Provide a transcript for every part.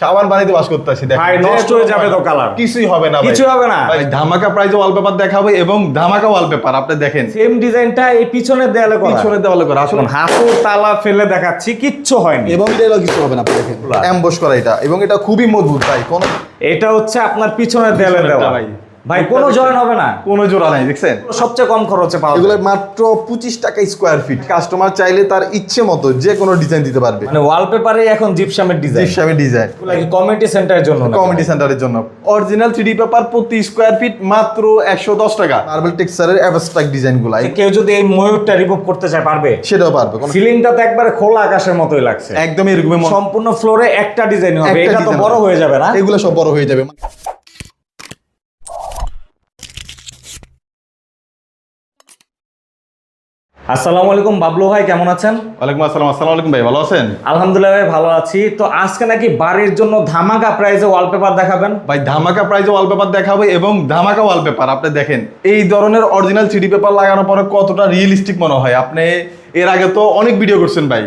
সাবান পানিতে বাস করতেছি ভাই, নষ্ট হয়ে যাবে তো কালার কিছুই হবে না কিছু হবে না। ভাই ধামাকা প্রাইজে ওয়ালপেপার দেখাবো এবং ধামাকা ওয়ালপেপার আপনি দেখেন। সেম ডিজাইনটা এই পিছনের দেয়ালে করা। পিছনের দেওয়ালে করা আসলে হাতু তালা ফেলে দেখাচ্ছি কিচ্ছু হয়নি। এবং এটা কিছু হবে না আপনি দেখেন। এমবস করা এটা এবং এটা খুবই মজবুত ভাই কোন এটা হচ্ছে আপনার পিছনের দেয়ালে দেওয়া। ভাই। ভাই কোনো জয়েন হবে না। কোনো জোড়া নাই দেখছেন? সবচেয়ে কম খরচে পাওয়া এগুলো। মাত্র পঁচিশ টাকা স্কোয়ার ফিট কাস্টমার চাইলে তার ইচ্ছে মতো যে কোনো ডিজাইন দিতে পারবে। মানে ওয়ালপেপারে এখন জিপসামের ডিজাইন জিপসামে ডিজাইন কমিউনিটি সেন্টারের জন্য? কমেডি সেন্টারের জন্য। অরিজিনাল থ্রি পেপার প্রতি স্কোয়ার ফিট মাত্র একশো দশ টাকা। মার্বেল টেক্সচারের অ্যাবস্ট্রাক্ট ডিজাইনগুলা কেউ যদি এই ময়ূরটা রিমুভ করতে চায় পারবে? সেটাও পারবে সিলিংটা তো একবারে খোলা আকাশের মতোই লাগছে। একদমই এরকম সম্পূর্ণ ফ্লোরে একটা ডিজাইন হবে। এটা তো বড় হয়ে যাবে না? এগুলো সব বড় হয়ে যাবে। আসসালামু আলাইকুম বাবলু ভাই কেমন আছেন? ওয়ালাইকুম আসসালাম আসসালামু আলাইকুম ভাই ভালো আছেন? আলহামদুলিল্লাহ ভাই ভালো আছি। তো আজকে নাকি বাড়ির জন্য ধামাকা প্রাইজে ওয়ালপেপার দেখাবেন? ভাই ধামাকা প্রাইজে ওয়ালপেপার দেখাবো এবং ধামাকা ওয়ালপেপার আপনি দেখেন এই ধরনের অরিজিনাল থ্রি পেপার লাগানোর পরে কতটা রিয়েলিস্টিক মনে হয়? আপনি এর আগে তো অনেক ভিডিও করছেন ভাই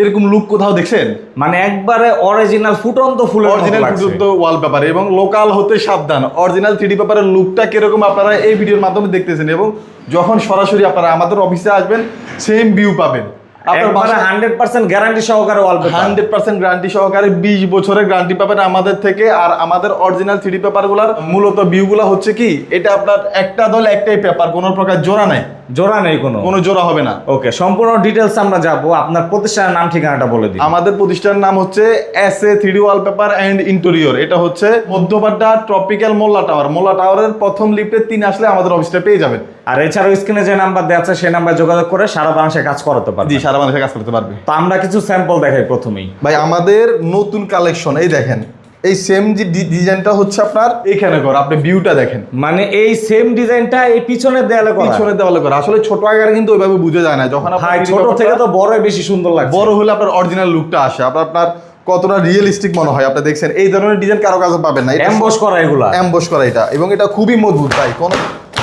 এরকম লুক কোথাও দেখছেন? মানে একবারে অরিজিনাল ফুটন্ত ফুল অরিজিনাল। ফুটন্ত ওয়ালপেপার এবং লোকাল হতে সাবধান। অরিজিনাল থ্রি পেপারের লুকটা কীরকম আপনারা এই ভিডিওর মাধ্যমে দেখতেছেন এবং যখন সরাসরি আপনারা আমাদের অফিসে আসবেন সেম ভিউ পাবেন। আপনার হান্ড্রেড পার্সেন্ট গ্যারান্টি সহকারে হান্ড্রেড পার্সেন্ট গ্যারান্টি সহকারে বিশ বছরের গ্যারান্টি পাবেন আমাদের থেকে আর আমাদের অরিজিনাল থ্রি পেপারগুলার মূলত ভিউ গুলা হচ্ছে কি এটা আপনার একটা দল একটাই পেপার কোনো প্রকার জোড়া নাই। জোড়া নেই কোনো? কোনো জোড়া হবে না। ওকে সম্পূর্ণ ডিটেলস আমরা যাব আপনার প্রতিষ্ঠানের নাম ঠিকানাটা বলে দিন। আমাদের প্রতিষ্ঠানের নাম হচ্ছে S A three wallpaper and interior এটা হচ্ছে মধ্যপাড্ডা ট্রপিক্যাল মোল্লা টাওয়ার মোল্লা টাওয়ারের প্রথম লিফটে তিন আসলে আমাদের অফিসটা পেয়ে যাবেন। আর এছাড়াও স্ক্রিনে যে নাম্বার দেওয়া আছে সেই নাম্বারে যোগাযোগ করে সারা বাংলাদেশে কাজ করাতে জি পারবে সারা মানুষের কাজ করতে পারবে। তো আমরা কিছু স্যাম্পল দেখাই প্রথমেই। ভাই আমাদের নতুন কালেকশন এই দেখেন। এই সেম যে ডিজাইনটা হচ্ছে আপনার এখানে কর আপনি ভিউটা দেখেন। মানে এই সেম ডিজাইনটা এই পিছনের দেয়ালে করা। পিছনে দেওয়ালে করা। আসলে ছোট আকারে কিন্তু ওইভাবে বুঝে যায় না। যখন আপনার ভাই ছোট থেকে তো বড় বেশি সুন্দর লাগে বড় হলে আপনার অরিজিনাল লুকটা আসে। আপনার আপনার কতটা রিয়েলিস্টিক মনে হয় আপনি দেখছেন এই ধরনের ডিজাইন কারও কাছে পাবেন না। এমবস করা এগুলা। অ্যাম্বস করা এটা। এবং এটা খুবই মজবুত ভাই। কোন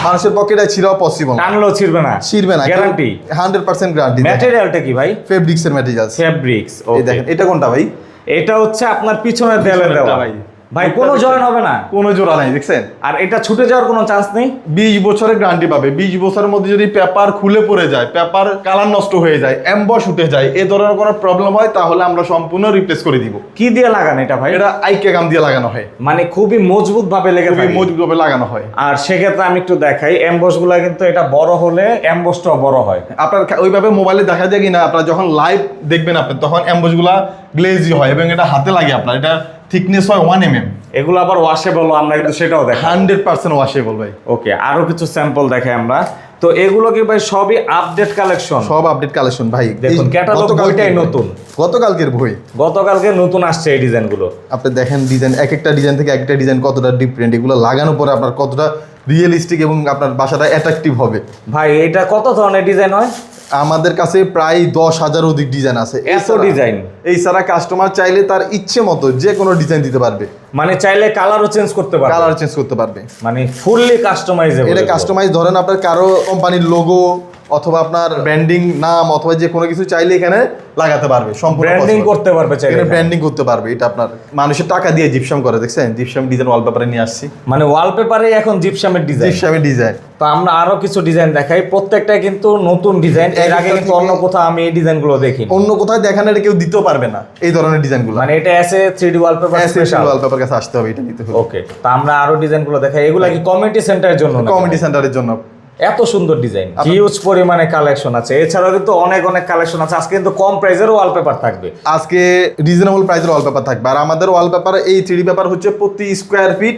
মানুষের পক্ষে এটা ছিঁড়াও পসিবল টানলেও ছিড়বে না। ছিঁড়বে না। গ্যারান্টি হান্ড্রেড পার্সেন্ট গ্যারান্টি ম্যাটেরিয়ালটা কি ভাই? ফেব্রিক্স এর ম্যাটেরিয়াল ফেব্রিক্স এই দেখেন এটা কোনটা ভাই? এটা হচ্ছে আপনার পিছনের দেয়ালে দেওয়া ভাই। ভাই কোনো জয়েন হবে না। কোনো জোড়া নাই দেখছেন? আর এটা ছুটে যাওয়ার কোনো চান্স নেই? বিশ বছরের গ্যারান্টি পাবে। বিশ বছরের মধ্যে যদি পেপার খুলে পড়ে যায় পেপার কালার নষ্ট হয়ে যায় অ্যাম্বস উঠে যায় এ ধরনের কোনো প্রবলেম হয় তাহলে আমরা সম্পূর্ণ রিপ্লেস করে দিব। কি দিয়ে লাগান এটা ভাই? এটা আইকে গাম দিয়ে লাগানো হয়। মানে খুবই মজবুত ভাবে লেগে খুবই থাকে। মজবুতভাবে লাগানো হয়। আর সেক্ষেত্রে আমি একটু দেখাই এমবসগুলা কিন্তু এটা বড় হলে এমবসটাও বড় হয়। আপনার ওইভাবে মোবাইলে দেখা যায় কিনা আপনার যখন লাইভ দেখবেন আপনি তখন অ্যাম্বসগুলা গ্লেজি হয় এবং এটা হাতে লাগে আপনার। এটা থিকনেস হয় ওয়ান এম এম এগুলো আবার ওয়াশেবল আমরা কিন্তু সেটাও দেখ হান্ড্রেড পার্সেন্ট ওয়াশেবল ভাই। ওকে আরও কিছু স্যাম্পল দেখাই আমরা। তো এগুলো কি ভাই সবই আপডেট কালেকশন সব আপডেট কালেকশন ভাই। দেখুন, ক্যাটালগ বইটাই বই। নতুন। গতকালকের বই। গতকালকে নতুন আসছে এই ডিজাইনগুলো আপনি দেখেন ডিজাইন এক একটা ডিজাইন থেকে একটা ডিজাইন কতটা ডিফারেন্ট এগুলো লাগানোর পরে আপনার কতটা রিয়েলিস্টিক এবং আপনার বাসাটা অ্যাট্রাকটিভ হবে। ভাই এটা কত ধরনের ডিজাইন হয়? আমাদের কাছে প্রায় দশ হাজার অধিক ডিজাইন আছে। এত ডিজাইন এই ছাড়া কাস্টমার চাইলে তার ইচ্ছে মতো যে কোনো ডিজাইন দিতে পারবে। মানে চাইলে কালারও চেঞ্জ করতে পারবে। কালার চেঞ্জ করতে পারবে। মানে ফুললি কাস্টমাইজ এটা কাস্টমাইজ ধরেন আপনার কারও কোম্পানির লোগো অথবা আপনার ব্র্যান্ডিং নাম অথবা যে কোনো কিছু চাইলে এখানে লাগাতে পারবে সম্পূর্ণ ব্র্যান্ডিং করতে পারবে চাইলে ব্র্যান্ডিং করতে পারবে এটা আপনার মানুষের টাকা দিয়ে জিপসাম করে দেখছেন? জিপসাম ডিজাইন ওয়ালপেপারে নিয়ে আসছি। মানে ওয়ালপেপারে এখন জিপসামের ডিজাইন জিপসামের ডিজাইন তো আমরা আরও কিছু ডিজাইন দেখাই। প্রত্যেকটা কিন্তু নতুন ডিজাইন এর আগে কিন্তু অন্য কোথাও আমি এই ডিজাইনগুলো দেখি অন্য কোথাও দেখানো এটা কেউ দিতেও পারবে না এই ধরনের ডিজাইনগুলো মানে এটা এসে three D wallpaper special wallpaper কাছে আসতে হবে এটা নিতে হবে। ওকে তো আমরা আরও ডিজাইনগুলো দেখাই। এগুলা কি কমিউনিটি সেন্টারের জন্য? কমেডি সেন্টারের জন্য। এত সুন্দর ডিজাইন হিউজ পরিমাণে কালেকশন আছে। এছাড়াও কিন্তু অনেক অনেক কালেকশন আছে। আজকে কিন্তু কম প্রাইজেরও ওয়ালপেপার থাকবে। আজকে রিজনেবল প্রাইসের ওয়ালপেপার থাকবে। আর আমাদের ওয়ালপেপার এই থ্রি পেপার হচ্ছে প্রতি স্কোয়ার ফিট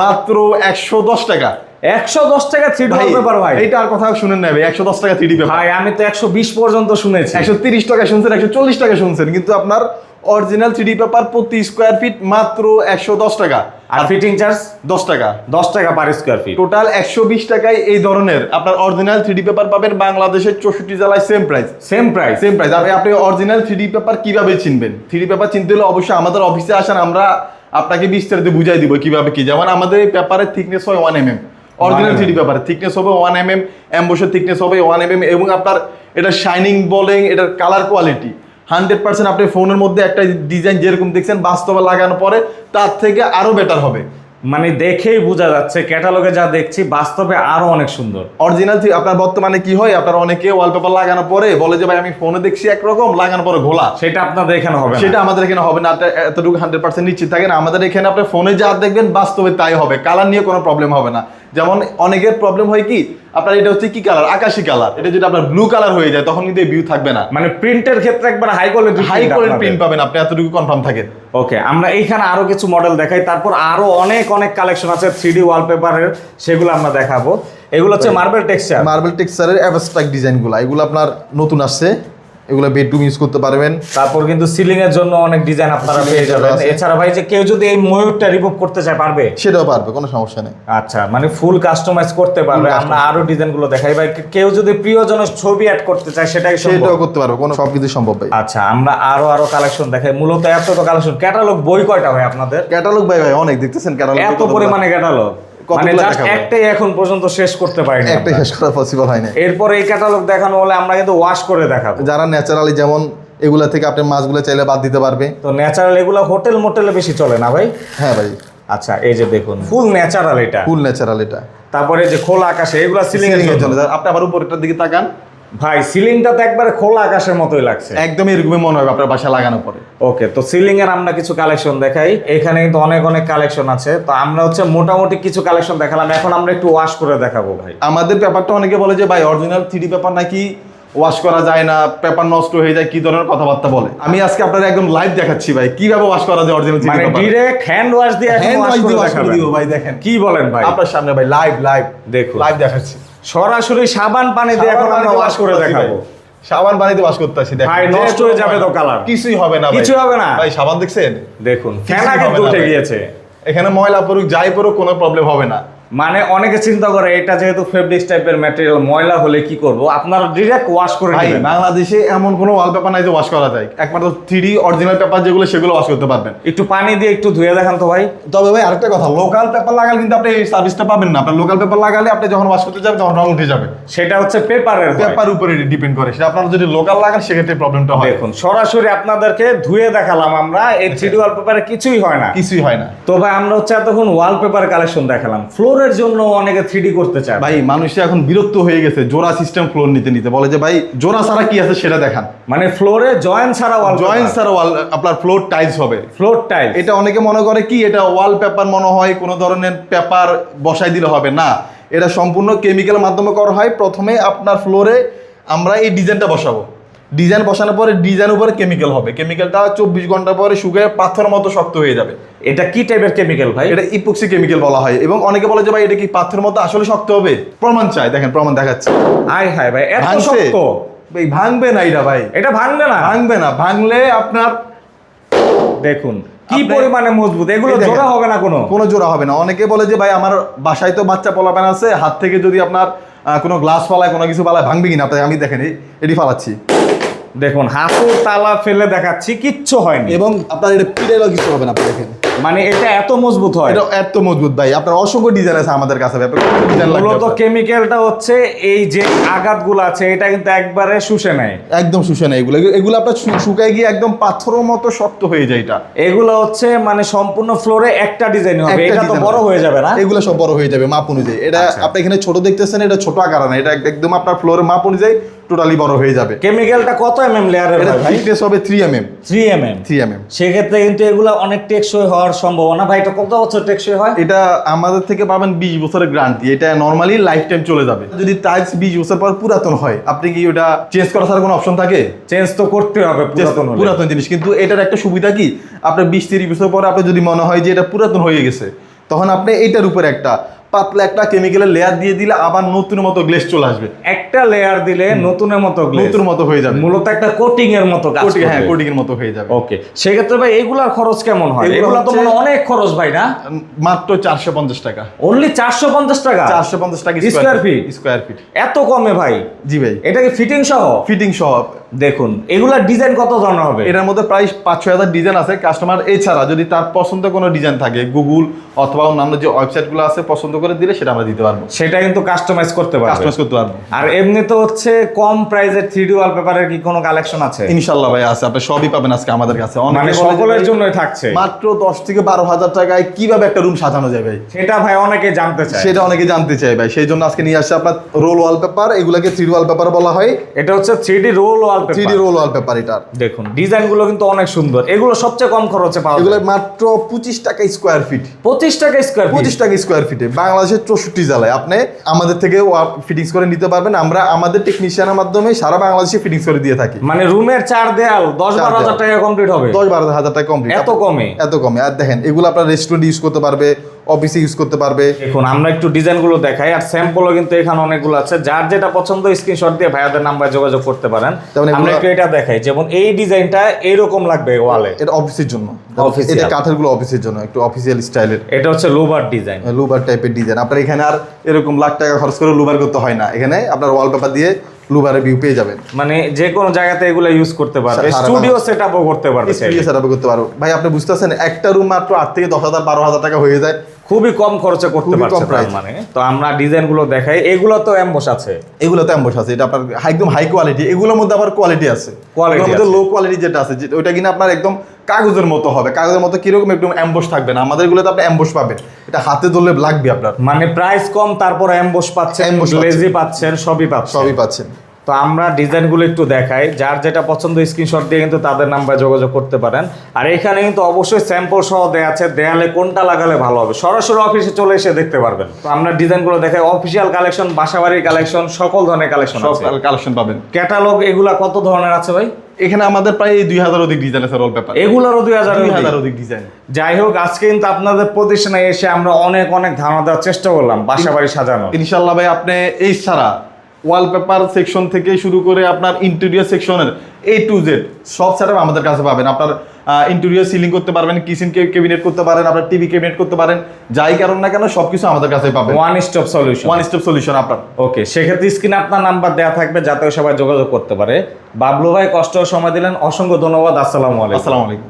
মাত্র একশো দশ টাকা। একশো দশ টাকা থ্রি ডি ভাই, ভাই এইটা আর কথা শুনেন নেবে একশো দশ টাকা থ্রি পেপার ভাই আমি তো একশো বিশ পর্যন্ত শুনেছি। একশো তিরিশ টাকা শুনছেন একশো চল্লিশ টাকা শুনছেন কিন্তু আপনার অরিজিনাল থ্রি পেপার প্রতি স্কোয়ার ফিট মাত্র একশো দশ টাকা। আর ফিটিং চার্জ দশ টাকা। দশ টাকা পার স্কোয়ার ফিট টোটাল একশো বিশ টাকায় এই ধরনের আপনার অরিজিনাল থ্রি পেপার পাবেন বাংলাদেশের চৌষট্টি জেলায় same price same price same price আপনি আপনি অরিজিনাল থ্রি পেপার কীভাবে চিনবেন? থ্রি পেপার চিনতে হলে অবশ্যই আমাদের অফিসে আসেন আমরা আপনাকে বিস্তারিত বুঝাই দিব কীভাবে কি। যেমন আমাদের এই পেপারের থিকনেস হয় one M M original three পেপারের থিকনেস হবে ওয়ান এম এম অ্যাম্বোসের থিকনেস হবে ওয়ান এম এম এবং আপনার এটা শাইনিং বলেন এটার কালার কোয়ালিটি হান্ড্রেড পার্সেন্ট আপনি ফোনের মধ্যে একটা ডিজাইন যেরকম দেখছেন বাস্তবে লাগানোর পরে তার থেকে আরও বেটার হবে। মানে দেখেই বোঝা যাচ্ছে ক্যাটালগে যা দেখছি বাস্তবে আরও অনেক সুন্দর। অরিজিনাল আপনার বর্তমানে কি হয়? আপনার অনেকে ওয়ালপেপার লাগানোর পরে বলে যে ভাই আমি ফোনে দেখছি একরকম লাগানোর পরে ঘোলা। সেটা আপনাদের এখানে হবে সেটা আমাদের এখানে হবে না এতটুকু হান্ড্রেড পার্সেন্ট নিশ্চিত থাকেন আমাদের এখানে আপনি ফোনে যা দেখবেন বাস্তবে তাই হবে কালার নিয়ে কোনো প্রবলেম হবে না। যেমন অনেকের প্রবলেম হয় কি আপনার এটা হচ্ছে কি কালার আকাশি কালার এটা যদি আপনার ব্লু কালার হয়ে যায় তখন কিন্তু ভিউ থাকবে না। মানে প্রিন্টের ক্ষেত্রে একবার high quality high quality print পাবেন আপনি এতটুকু কনফার্ম থাকে। ওকে আমরা এইখানে আরও কিছু মডেল দেখাই তারপর আরও অনেক অনেক কালেকশন আছে থ্রি ডি ওয়ালপেপারের সেগুলো আমরা দেখাবো। এগুলো হচ্ছে মার্বেল টেক্সচার মার্বেল টেক্সচারের অ্যাবস্ট্রাক্ট ডিজাইনগুলো এগুলো আপনার নতুন আসছে। এগুলো বেডরুম ইউজ করতে পারবেন। তারপর কিন্তু সিলিং এর জন্য অনেক ডিজাইন আপনারা পেয়ে যাবেন। এছাড়া ভাই যে কেউ যদি এই ময়ূরটা রিমুভ করতে চায় পারবে? সেটাও পারবে কোনো সমস্যা নেই। আচ্ছা মানে ফুল কাস্টমাইজ করতে পারবে। আমরা আরও ডিজাইনগুলো দেখাই। ভাই কেউ যদি প্রিয়জনের ছবি অ্যাড করতে চায় সেটাই সম্ভব। সেটাও করতে পারবে কোনো সব কিছু সম্ভব ভাই। আচ্ছা আমরা আরও আরও কালেকশন দেখাই। মূলত এত তো কালেকশন ক্যাটালগ বই কয়টা ভাই আপনাদের? ক্যাটালগ ভাই ভাই অনেক দেখতেছেন ক্যাটালগ এত পরিমাণে ক্যাটালগ মানে একটাই এখন পর্যন্ত শেষ করতে পারিনি একটা আমরা। শেষ করা পসিবল হয় না এরপর এই ক্যাটালগ দেখানো হলে আমরা কিন্তু ওয়াশ করে দেখাবো। যারা ন্যাচারালি যেমন এগুলা থেকে আপনি মাছগুলো চাইলে বাদ দিতে পারবে। তো ন্যাচারাল এগুলো হোটেল মোটেলে বেশি চলে না ভাই? হ্যাঁ ভাই। আচ্ছা এই যে দেখুন ফুল ন্যাচারাল এটা। ফুল ন্যাচারাল এটা। তারপরে যে খোলা আকাশে এগুলা সিলিং এর জন্য আপনি আবার উপরটার দিকে তাকান। ভাই সিলিংটা তো একবারে খোলা আকাশের মতোই লাগছে। একদম এরকমই মনে হবে আপনার বাসা লাগানোর পরে। ওকে তো সিলিং এর আমরা কিছু কালেকশন দেখাই। এখানে কিন্তু অনেক অনেক কালেকশন আছে। তো আমরা হচ্ছে মোটামুটি কিছু কালেকশন দেখালাম। এখন আমরা একটু ওয়াশ করে দেখাবো ভাই। আমাদের পেপারটা অনেকে বলে যে ভাই অরিজিনাল থ্রি পেপার নাকি ওয়াশ করা যায় না? পেপার নষ্ট হয়ে যায় কি ধরনের কথাবার্তা বলে? আমি আজকে আপনার একদম লাইভ দেখাচ্ছি ভাই। কীভাবে ওয়াশ করা যায় অরিজিনাল মানে পেপার? ডিরেক্ট হ্যান্ড ওয়াশ দিয়ে হ্যান্ড ওয়াশ দিয়ে ওয়াশ করে দিব ভাই দেখেন। কি বলেন ভাই? আপনার সামনে ভাই লাইভ লাইভ দেখুন। লাইভ দেখাচ্ছি। সরাসরি সাবান পানি দিয়ে এখন আমরা ওয়াশ করে দেখাবো। সাবান পানি দিয়ে ওয়াশ করতেছি ভাই, নষ্ট হয়ে যাবে তো কালার কিছুই হবে না কিছু কিছুই হবে না? ভাই সাবান দেখছেন? দেখুন ফেনা কিন্তু উঠে গিয়েছে। এখানে ময়লা পড়ুক যাই পড়ুক কোনো প্রবলেম হবে না। মানে অনেকে চিন্তা করে এটা যেহেতু ফেব্রিক্স টাইপের ম্যাটেরিয়াল ময়লা হলে কি করব? আপনারা ডিরেক্ট ওয়াশ করে নেবেন। বাংলাদেশে এমন কোনো ওয়ালপেপার নাই যে ওয়াশ করা যায়। একমাত্র থ্রি অরিজিনাল পেপার যেগুলো সেগুলো ওয়াশ করতে পারবেন। একটু পানি দিয়ে একটু ধুয়ে দেখান তো ভাই। তবে ভাই আরেকটা কথা লোকাল পেপার লাগালে কিন্তু আপনি এই সার্ভিসটা পাবেন না। আপনার লোকাল পেপার লাগালে আপনি যখন ওয়াশ করতে যাবেন তখন রং উঠে যাবে। সেটা হচ্ছে পেপারের পেপার উপরে ডিপেন্ড করে। সেটা আপনার যদি লোকাল লাগান সেক্ষেত্রে প্রবলেমটা হয়। দেখুন সরাসরি আপনাদেরকে ধুয়ে দেখালাম আমরা। এই থ্রি ওয়ালপেপারে কিছুই হয় না। কিছুই হয় না। তো ভাই আমরা হচ্ছে এতক্ষণ ওয়ালপেপার কালেকশন দেখালাম। ফ্লোরের জন্য অনেকে থ্রি করতে চায়। ভাই মানুষ এখন বিরক্ত হয়ে গেছে জোড়া সিস্টেম ফ্লোর নিতে নিতে। বলে যে ভাই জোড়া ছাড়া কি আছে সেটা দেখান। মানে ফ্লোরে জয়েন্ট ছাড়া ওয়াল জয়েন্ট ছাড়া ওয়াল আপনার ফ্লোর টাইলস হবে। ফ্লোর টাইল এটা অনেকে মনে করে কি এটা ওয়াল পেপার মনে হয় কোনো ধরনের পেপার বসাই দিলে হবে। না এটা সম্পূর্ণ কেমিক্যালের মাধ্যমে করা হয়। প্রথমে আপনার ফ্লোরে আমরা এই ডিজাইনটা বসাবো। ডিজাইন বসানোর পরে ডিজাইন উপরে কেমিক্যাল হবে। কেমিক্যালটা চব্বিশ ঘণ্টা পরে শুকিয়ে পাথর মতো শক্ত হয়ে যাবে। এটা কি টাইপের কেমিক্যাল ভাই? এটা ইপক্সি কেমিক্যাল বলা হয়। এবং অনেকে বলে যে ভাই এটা কি পাথরের মতো আসলে শক্ত হবে? প্রমাণ চাই। দেখেন প্রমাণ দেখাচ্ছি। আয় হায় ভাই এত শক্ত। ভাই ভাঙবে না এটা ভাই। এটা ভাঙবে না? ভাঙবে না। ভাঙলে আপনার দেখুন কি পরিমাণে মজবুত? এগুলো জোড়া হবে না কোনো? কোনো জোড়া হবে না। অনেকে বলে যে ভাই আমার বাসায় তো বাচ্চা পোলাপান আছে হাত থেকে যদি আপনার কোনো গ্লাস ফালায় কোনো কিছু ফালায় ভাঙবে কিনা? আপনাকে আমি দেখেন এটি ফালাচ্ছি। দেখুন হাঁসুর তালা ফেলে দেখাচ্ছি, কিচ্ছু হয়নি। এবং আপনার এটা পিড়েরও কিছু হবে না, আপনি দেখেন। মানে এটা এত মজবুত হয়। এটা এত মজবুত ভাই আপনার অসংখ্য ডিজাইন আছে আমাদের কাছে মূলত কেমিক্যালটা হচ্ছে এই যে আঘাতগুলো আছে এটা কিন্তু একবারে শুষে নেয়। একদম শুষে নেয় এগুলো। এগুলো আপনার শুকায় গিয়ে একদম পাথরের মতো শক্ত হয়ে যায় এটা। এগুলো হচ্ছে মানে সম্পূর্ণ ফ্লোরে একটা ডিজাইন হবে এটা তো বড় হয়ে যাবে না? এগুলো সব বড় হয়ে যাবে মাপ অনুযায়ী। এটা আচ্ছা। আপনি এখানে ছোট দেখতেছেন এটা ছোট আকার না এটা একদম আপনার ফ্লোরে মাপ অনুযায়ী টোটালি বড় হয়ে যাবে। কেমিক্যালটা কত এম এম লেয়ারের এটা ভাই? থিকনেস হবে three M M three M M three M M সেক্ষেত্রে কিন্তু এগুলো অনেক টেকসই হওয়ার সম্ভাবনা। ভাই এটা কত বছর টেকসই হয়? এটা আমাদের থেকে পাবেন বিশ বছরের গ্যারান্টি এটা নর্মালি লাইফ টাইম চলে যাবে। যদি টাইলস বিশ বছর পর পুরাতন হয় আপনি কি ওটা চেঞ্জ করার ছাড়া কোনো অপশন থাকে? চেঞ্জ তো করতে হবে পুরাতন হলে। পুরাতন জিনিস। কিন্তু এটার একটা সুবিধা কি? আপনার বিশ তিরিশ বছর পর আপনার যদি মনে হয় যে এটা পুরাতন হয়ে গেছে তখন আপনি এটার উপর একটা পাতলা একটা কেমিক্যালের লেয়ার দিয়ে দিলে আবার নতুন মতো গ্লেস চলে আসবে। একটা লেয়ার দিলে নতুনের মতো। নতুন মতো হয়ে যাবে। মূলত একটা কোটিং এর মতো কাজ কোটিং হ্যাঁ। কোটিং এর মতো হয়ে যাবে। ওকে সেক্ষেত্রে ভাই এগুলার খরচ কেমন হয়? এগুলো তো মানে অনেক খরচ ভাই না? মাত্র চারশো পঞ্চাশ টাকা। অনলি চারশো পঞ্চাশ টাকা? চারশো পঞ্চাশ টাকা Square feet? স্কোয়ার ফিট এত কমে ভাই? জি ভাই। এটা কি ফিটিং সহ? ফিটিং সহ। দেখুন এগুলার ডিজাইন কত ধরনের হবে? এটার মধ্যে প্রায় পাঁচ ছয় হাজার ডিজাইন আছে। কাস্টমার এছাড়া যদি তার পছন্দ কোনো ডিজাইন থাকে গুগল অথবা অন্যান্য যে ওয়েবসাইটগুলো আছে পছন্দ করে দিলে সেটা আমরা দিতে পারব। সেটা কিন্তু কাস্টমাইজ করতে পারবে। কাস্টমাইজ করতে পারব। আর এমনি তো হচ্ছে কম প্রাইসের থ্রি ডি ওয়ালপেপারের কি কোনো কালেকশন আছে? ইনশাল্লাহ ভাই আছে। আপনি সবই পাবেন আজকে আমাদের কাছে। মানে সকলের জন্যই থাকছে। মাত্র দশ থেকে বারো হাজার টাকায় কীভাবে একটা রুম সাজানো যায় ভাই? সেটা ভাই অনেকে জানতে চায়। সেটা অনেকে জানতে চায় ভাই। সেই জন্য আজকে নিয়ে আসছে আপনার রোল ওয়ালপেপার এগুলোকে থ্রি ডি ওয়ালপেপার বলা হয়। এটা হচ্ছে three D roll three wallpaper roll wallpaper এটা। দেখুন ডিজাইনগুলো কিন্তু অনেক সুন্দর। এগুলো সবচেয়ে কম খরচে পাওয়া যায়। এগুলো মাত্র পঁচিশ টাকা স্কোয়ার ফিট পঁচিশ টাকা স্কোয়ার পঁচিশ টাকা স্কোয়ার ফিটে বাংলাদেশের চৌষট্টি জেলায় আপনি আমাদের থেকে ফিটিংস করে নিতে পারবেন। আমরা আমাদের টেকনিশিয়ানের মাধ্যমে সারা বাংলাদেশে ফিটিংস করে দিয়ে থাকি। মানে রুমের চার দেয়াল দশ বারো হাজার টাকা কমপ্লিট হবে। দশ বারো হাজার টাকা কমপ্লিট এত কমে? এত কমে। আর দেখেন এগুলো আপনার রেস্টুরেন্ট ইউজ করতে পারবে অফিসে ইউজ করতে পারবে। দেখুন আমরা একটু ডিজাইনগুলো দেখাই। আর স্যাম্পলও কিন্তু এখানে অনেকগুলো আছে। যার যেটা পছন্দ স্ক্রিনশট দিয়ে ভাইয়াদের নাম্বারে যোগাযোগ করতে পারেন। আমরা একটু এটা দেখাই। যেমন এই ডিজাইনটা এইরকম লাগবে ওয়ালে। এটা অফিসের জন্য। এটা কাঠেরগুলো অফিসের জন্য একটু অফিসিয়াল স্টাইলের এটা হচ্ছে লোবার ডিজাইন। লুবার টাইপের ডিজাইন আপনার এখানে আর এরকম লাখ টাকা খরচ করে লুবার করতে হয় না। এখানে আপনার ওয়ালপেপার দিয়ে লুবারের ভিউ পেয়ে যাবেন। মানে যে কোনো জায়গাতে এগুলো ইউজ করতে পারবে। স্টুডিও সেট আপও করতে পারবে স্টুডিও সেট করতে পারো ভাই আপনি বুঝতেছেন একটা রুম মাত্র আট থেকে দশ হাজার বারো হাজার টাকা হয়ে যায়। খুবই কম খরচে করতে পারছে মানে। তো আমরা ডিজাইনগুলো দেখাই। এগুলো তো এমবস আছে। এগুলো তো অ্যাম্বস আছে। এটা আপনার একদম হাই কোয়ালিটি এগুলোর মধ্যে আবার কোয়ালিটি আছে। এগুলোর মধ্যে লো কোয়ালিটি যেটা আছে ওইটা কিনা আপনার একদম কাগজের মতো হবে। কাগজের মতো কীরকম একদম অ্যাম্বস থাকবে না? আমাদের গুলোতে আপনি অ্যাম্বস পাবেন। এটা হাতে ধরলে লাগবে আপনার। মানে প্রাইস কম তারপর এমবস পাচ্ছেন পাচ্ছেন। লেজি পাচ্ছেন সবই পাচ্ছেন। সবই পাচ্ছেন। তো আমরা ডিজাইনগুলো একটু দেখাই। যার যেটা পছন্দ স্ক্রিনশট দিয়ে কিন্তু তাদের নাম্বারে যোগাযোগ করতে পারেন। আর এখানে কিন্তু অবশ্যই স্যাম্পল সহ দেওয়া আছে। দেয়ালে কোনটা লাগালে ভালো হবে? সরাসরি অফিসে চলে এসে দেখতে পারবেন। তো আমরা ডিজাইনগুলো দেখাই। অফিসিয়াল কালেকশন বাসাবাড়ির কালেকশন সকল ধরনের কালেকশন কালেকশন পাবেন। ক্যাটালগ এগুলা কত ধরনের আছে ভাই? এখানে আমাদের প্রায় দুই হাজার অধিক ডিজাইন আছে রোল পেপার এগুলোরও দুই হাজার দুই হাজার অধিক ডিজাইন যাই হোক আজকে কিন্তু আপনাদের প্রতিষ্ঠানে এসে আমরা অনেক অনেক ধারণা দেওয়ার চেষ্টা করলাম বাসা বাসাবাড়ি সাজানো ইনশাল্লাহ ভাই আপনি এই ছাড়া ওয়ালপেপার সেকশন থেকে শুরু করে আপনার ইন্টেরিয়র সেকশনের এ টু জেড সব সেটআপ আমাদের কাছে পাবেন। আপনার ইন্টেরিয়র সিলিং করতে পারবেন কিচেন ক্যাবিনেট করতে পারেন আপনার টিভি ক্যাবিনেট করতে পারেন যাই কারণ না কেন সবকিছু আমাদের কাছে পাবেন। One stop solution one stop solution আপনার। ওকে সেক্ষেত্রে স্ক্রিনে আপনার নাম্বার দেওয়া থাকবে যাতে সবাই যোগাযোগ করতে পারে। বাবলু ভাই কষ্ট সময় দিলেন। অসংখ্য ধন্যবাদ। আসসালামু আলাইকুম। আসসালামু আলাইকুম।